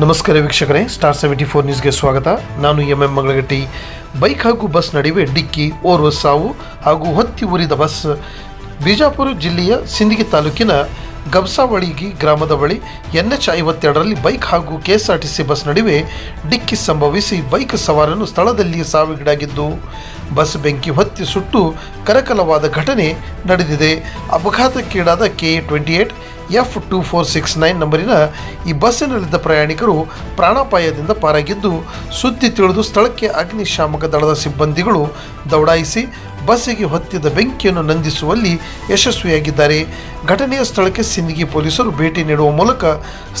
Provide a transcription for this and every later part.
ನಮಸ್ಕಾರ ವೀಕ್ಷಕರೇ star seventy four ನ್ಯೂಸ್ಗೆ ಸ್ವಾಗತ. ನಾನು ಎಂ ಎಂ ಮಂಗಳಗಟ್ಟಿ. ಬೈಕ್ ಹಾಗೂ ಬಸ್ ನಡುವೆ ಡಿಕ್ಕಿ, ಓರ್ವ ಸಾವು ಹಾಗೂ ಹೊತ್ತಿ ಉರಿದ ಬಸ್ ಬಿಜಾಪುರ ಜಿಲ್ಲೆಯ ಸಿಂದಗಿ ತಾಲೂಕಿನ ಗಬ್ಸಾವಳಿಗಿ ಗ್ರಾಮದ ಬಳಿ ಎನ್ ಎಚ್ ಐವತ್ತೆರಡರಲ್ಲಿ ಬೈಕ್ ಹಾಗೂ ಕೆಎಸ್ಆರ್ಟಿಸಿ ಬಸ್ ನಡುವೆ ಡಿಕ್ಕಿ ಸಂಭವಿಸಿ ಬೈಕ್ ಸವಾರನು ಸ್ಥಳದಲ್ಲಿ ಸಾವಿಗೀಡಾಗಿದ್ದು, ಬಸ್ ಬೆಂಕಿ ಹೊತ್ತಿ ಸುಟ್ಟು ಕರಕಲವಾದ ಘಟನೆ ನಡೆದಿದೆ. ಅಪಘಾತಕ್ಕೀಡಾದ K twenty eight F two four six nine ನಂಬರಿನ ಈ ಬಸ್ಸಿನಲ್ಲಿದ್ದ ಪ್ರಯಾಣಿಕರು ಪ್ರಾಣಾಪಾಯದಿಂದ ಪಾರಾಗಿದ್ದು ಸುದ್ದಿ ತಿಳಿದು ಸ್ಥಳಕ್ಕೆ ಅಗ್ನಿಶಾಮಕ ದಳದ ಸಿಬ್ಬಂದಿಗಳು ದೌಡಾಯಿಸಿ ಬಸ್ಸಿಗೆ ಹೊತ್ತಿದ್ದ ಬೆಂಕಿಯನ್ನು ನಂದಿಸುವಲ್ಲಿ ಯಶಸ್ವಿಯಾಗಿದ್ದಾರೆ. ಘಟನೆಯ ಸ್ಥಳಕ್ಕೆ ಸಿಂದಗಿ ಪೊಲೀಸರು ಭೇಟಿ ನೀಡುವ ಮೂಲಕ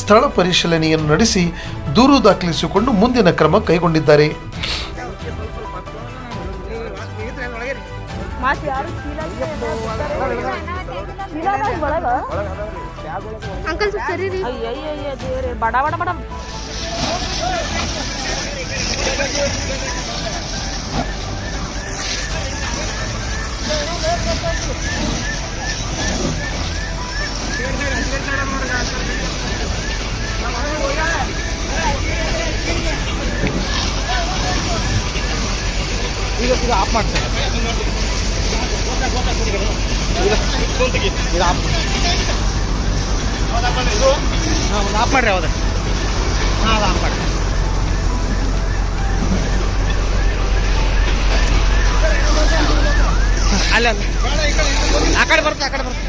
ಸ್ಥಳ ಪರಿಶೀಲನೆಯನ್ನು ನಡೆಸಿ ದೂರು ದಾಖಲಿಸಿಕೊಂಡು ಮುಂದಿನ ಕ್ರಮ ಕೈಗೊಂಡಿದ್ದಾರೆ. ಮಾತು ಯಾರು ಚೀಲ ಚೀಲ ಒಳಗ ಅಂಕಲ್ ಸ್ವಲ್ಪ ಸರಿ ರೀ ಅಯ್ಯಯ್ಯ ದೇವ್ರೆ ಬಡ ಬಡ ಬಡ ಈಗ ಈಗ ಆಫ್ ಮಾಡ್ತಾರೆ ಇದು ಆಫ್ ಒಂದು ಆಫ್ ಮಾಡ್ರಿ ಹೌದು ಹಾಂ ಅದು ಆಫ್ ಅಲ್ಲ. ಆ ಕಡೆ ಬರುತ್ತೆ ಆ ಕಡೆ ಬರುತ್ತೆ.